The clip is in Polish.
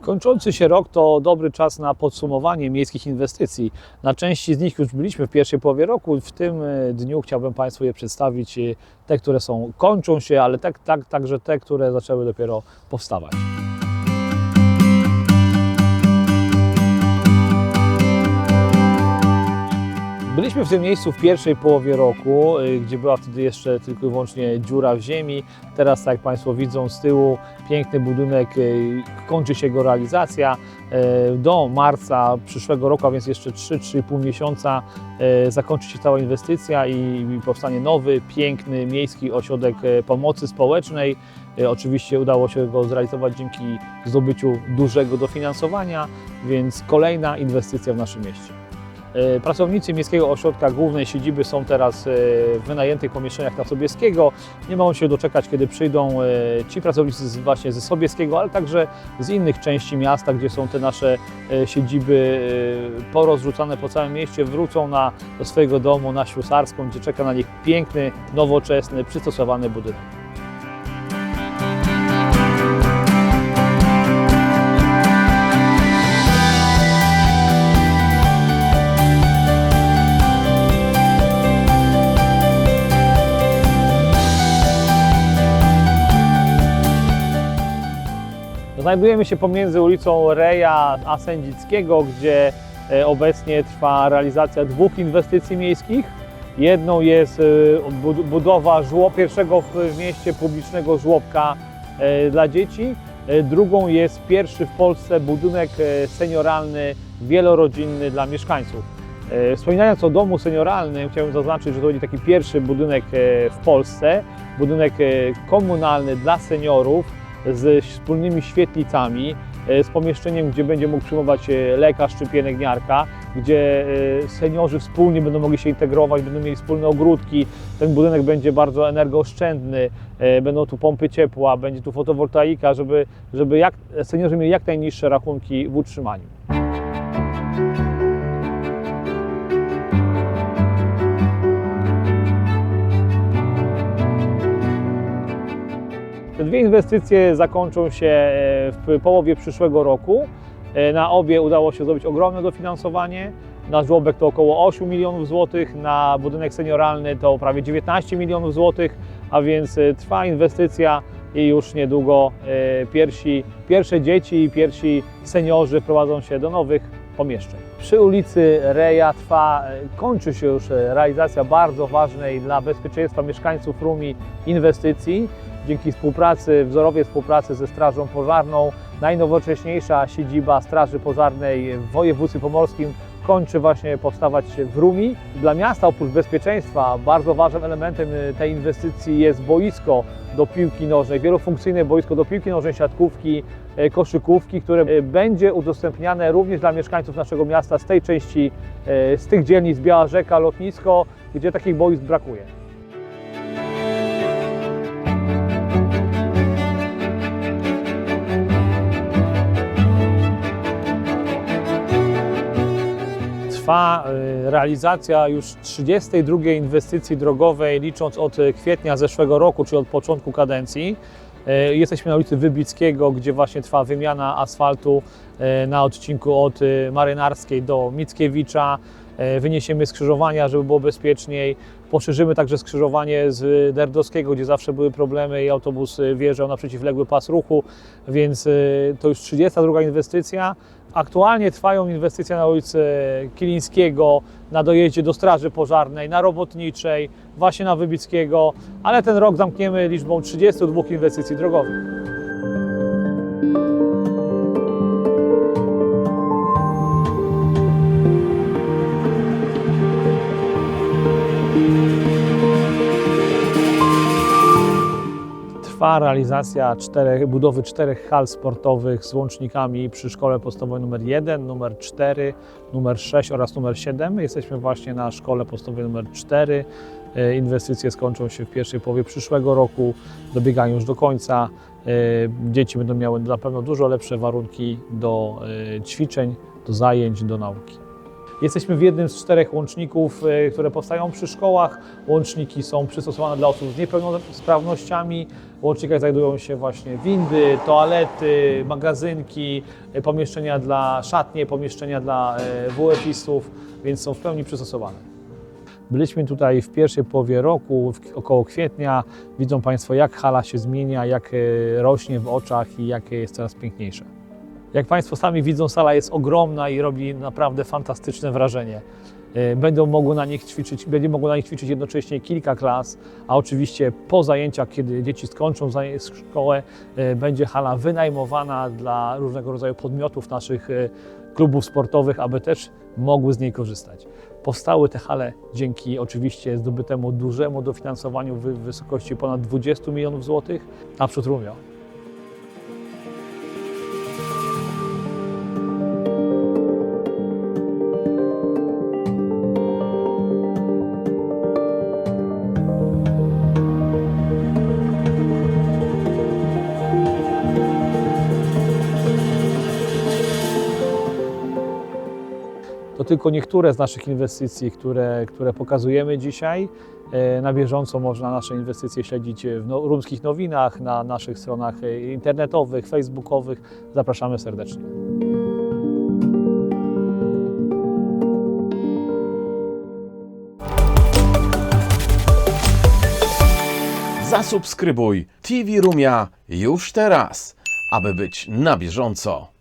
Kończący się rok to dobry czas na podsumowanie miejskich inwestycji. Na części z nich już byliśmy w pierwszej połowie roku. W tym e, dniu chciałbym Państwu je przedstawić. e, Te, które są, kończą się, ale tak, tak, także te, które zaczęły dopiero powstawać. Byliśmy w tym miejscu w pierwszej połowie roku, y, gdzie była wtedy jeszcze tylko i wyłącznie dziura w ziemi. Teraz, tak jak Państwo widzą z tyłu, piękny budynek, y, kończy się jego realizacja. Y, Do marca przyszłego roku, a więc jeszcze 3-3,5 miesiąca, zakończy się cała inwestycja i powstanie nowy, piękny miejski ośrodek pomocy społecznej. Oczywiście udało się go zrealizować dzięki zdobyciu dużego dofinansowania, więc kolejna inwestycja w naszym mieście. E, Pracownicy Miejskiego Ośrodka Głównej Siedziby są teraz e, w wynajętych pomieszczeniach na Sobieskiego. Nie mogą się doczekać, kiedy przyjdą e, ci pracownicy właśnie ze Sobieskiego, ale także z innych części miasta, gdzie są te nasze siedziby porozrzucane po całym mieście. Wrócą na, do swojego domu na Ślusarską, gdzie czeka na nich piękny, nowoczesny, przystosowany budynek. Znajdujemy się pomiędzy ulicą Reja a Sędzickiego, gdzie e, obecnie trwa realizacja dwóch inwestycji miejskich. Jedną jest e, bud- budowa pierwszego w mieście publicznego żłobka e, dla dzieci. Drugą jest pierwszy w Polsce budynek senioralny, wielorodzinny dla mieszkańców. Wspominając o domu senioralnym, chciałbym zaznaczyć, że to będzie taki pierwszy budynek w Polsce, budynek komunalny dla seniorów, z wspólnymi świetlicami, e, z pomieszczeniem, gdzie będzie mógł przyjmować e, lekarz czy pielęgniarka, gdzie e, seniorzy wspólnie będą mogli się integrować, będą mieli wspólne ogródki. Ten budynek będzie bardzo energooszczędny, będą tu pompy ciepła, będzie tu fotowoltaika, żeby, żeby jak, seniorzy mieli jak najniższe rachunki w utrzymaniu. Te dwie inwestycje zakończą się e, w połowie przyszłego roku. E, Na obie udało się zrobić ogromne dofinansowanie. Na żłobek to około 8 milionów złotych, na budynek senioralny to prawie 19 milionów złotych, a więc e, trwa inwestycja i już niedługo pierwsi, pierwsze dzieci i pierwsi seniorzy wprowadzą się do nowych pomieszczeń. Przy ulicy Reja trwa, kończy się już realizacja bardzo ważnej dla bezpieczeństwa mieszkańców Rumi inwestycji dzięki współpracy, wzorowej współpracy ze Strażą Pożarną, najnowocześniejsza siedziba Straży Pożarnej w województwie pomorskim kończy właśnie powstawać w Rumi. Dla miasta oprócz bezpieczeństwa bardzo ważnym elementem tej inwestycji jest boisko do piłki nożnej, wielofunkcyjne boisko do piłki nożnej, siatkówki, e, koszykówki, które e, będzie udostępniane również dla mieszkańców naszego miasta z tej części, e, z tych dzielnic Biała Rzeka, Lotnisko, gdzie takich boisk brakuje. Trwa y, realizacja już 32 inwestycji drogowej, licząc od y, kwietnia zeszłego roku, czyli od początku kadencji. Y, Jesteśmy na ulicy Wybickiego, gdzie właśnie trwa wymiana asfaltu na odcinku od Marynarskiej do Mickiewicza. Wyniesiemy skrzyżowania, żeby było bezpieczniej. Poszerzymy także skrzyżowanie z Derdowskiego, gdzie zawsze były problemy i autobus wjeżdżał na przeciwległy pas ruchu, więc to już 32 inwestycja. Aktualnie trwają inwestycje na ulicy Kilińskiego, na dojeździe do Straży Pożarnej, na Robotniczej, właśnie na Wybickiego, ale ten rok zamkniemy liczbą 32 inwestycji drogowych. Realizacja czterech, budowy czterech hal sportowych z łącznikami przy szkole podstawowej numer 1, numer 4, numer 6 oraz numer 7. Jesteśmy właśnie na szkole podstawowej numer 4. E, Inwestycje skończą się w pierwszej połowie przyszłego roku, dobiegają już do końca. E, Dzieci będą miały na pewno dużo lepsze warunki do e, ćwiczeń, do zajęć, do nauki. Jesteśmy w jednym z czterech łączników, e, które powstają przy szkołach. Łączniki są przystosowane dla osób z niepełnosprawnościami. W łącznikach znajdują się właśnie windy, toalety, magazynki, e, pomieszczenia dla szatnie, pomieszczenia dla e, WF-istów, więc są w pełni przystosowane. Byliśmy tutaj w pierwszej połowie roku, około kwietnia. Widzą Państwo, jak hala się zmienia, jak rośnie w oczach i jakie jest coraz piękniejsze. Jak Państwo sami widzą, sala jest ogromna i robi naprawdę fantastyczne wrażenie. E, Będą mogły na nich ćwiczyć, będzie mogło na nich ćwiczyć jednocześnie kilka klas, a oczywiście po zajęciach, kiedy dzieci skończą szkołę, e, będzie hala wynajmowana dla różnego rodzaju podmiotów naszych e, klubów sportowych, aby też mogły z niej korzystać. Powstały te hale dzięki oczywiście zdobytemu dużemu dofinansowaniu w wysokości ponad 20 milionów złotych, naprzód Rumio. To tylko niektóre z naszych inwestycji, które, które pokazujemy dzisiaj. E, Na bieżąco można nasze inwestycje śledzić w no, rumskich nowinach, na naszych stronach e, internetowych, facebookowych. Zapraszamy serdecznie. Zasubskrybuj TV Rumia już teraz, aby być na bieżąco.